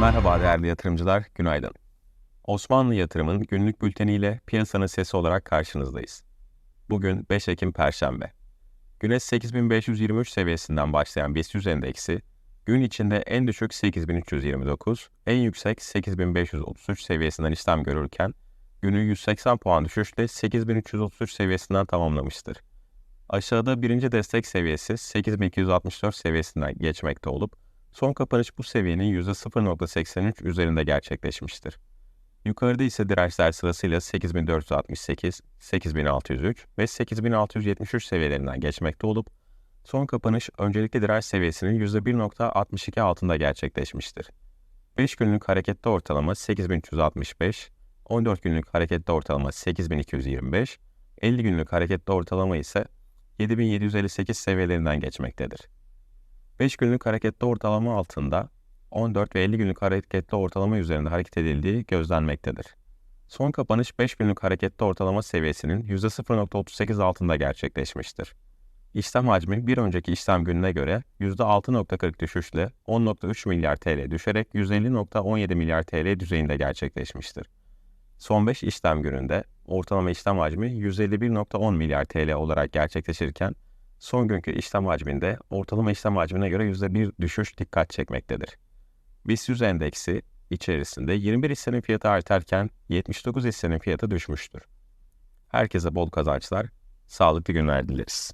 Merhaba değerli yatırımcılar, günaydın. Osmanlı Yatırım'ın günlük bülteniyle piyasanın sesi olarak karşınızdayız. Bugün 5 Ekim Perşembe. Güne 8523 seviyesinden başlayan BIST 100 endeksi, gün içinde en düşük 8329, en yüksek 8533 seviyesinden işlem görürken, günü 180 puan düşüşle 8333 seviyesinden tamamlamıştır. Aşağıda birinci destek seviyesi 8264 seviyesinden geçmekte olup, son kapanış bu seviyenin %0.83 üzerinde gerçekleşmiştir. Yukarıda ise dirençler sırasıyla 8468, 8603 ve 8673 seviyelerinden geçmekte olup, son kapanış öncelikli direnç seviyesinin %1.62 altında gerçekleşmiştir. 5 günlük hareketli ortalama 8365, 14 günlük hareketli ortalama 8225, 50 günlük hareketli ortalama ise 7758 seviyelerinden geçmektedir. 5 günlük hareketli ortalama altında 14 ve 50 günlük hareketli ortalama üzerinde hareket edildiği gözlenmektedir. Son kapanış 5 günlük hareketli ortalama seviyesinin %0.38 altında gerçekleşmiştir. İşlem hacmi bir önceki işlem gününe göre %6.40 düşüşle 10.3 milyar TL düşerek 150.17 milyar TL düzeyinde gerçekleşmiştir. Son 5 işlem gününde ortalama işlem hacmi 151.10 milyar TL olarak gerçekleşirken son günkü işlem hacminde ortalama işlem hacmine göre %1 düşüş dikkat çekmektedir. BIST 100 endeksi içerisinde 21 hissenin fiyatı artarken 79 hissenin fiyatı düşmüştür. Herkese bol kazançlar, sağlıklı günler dileriz.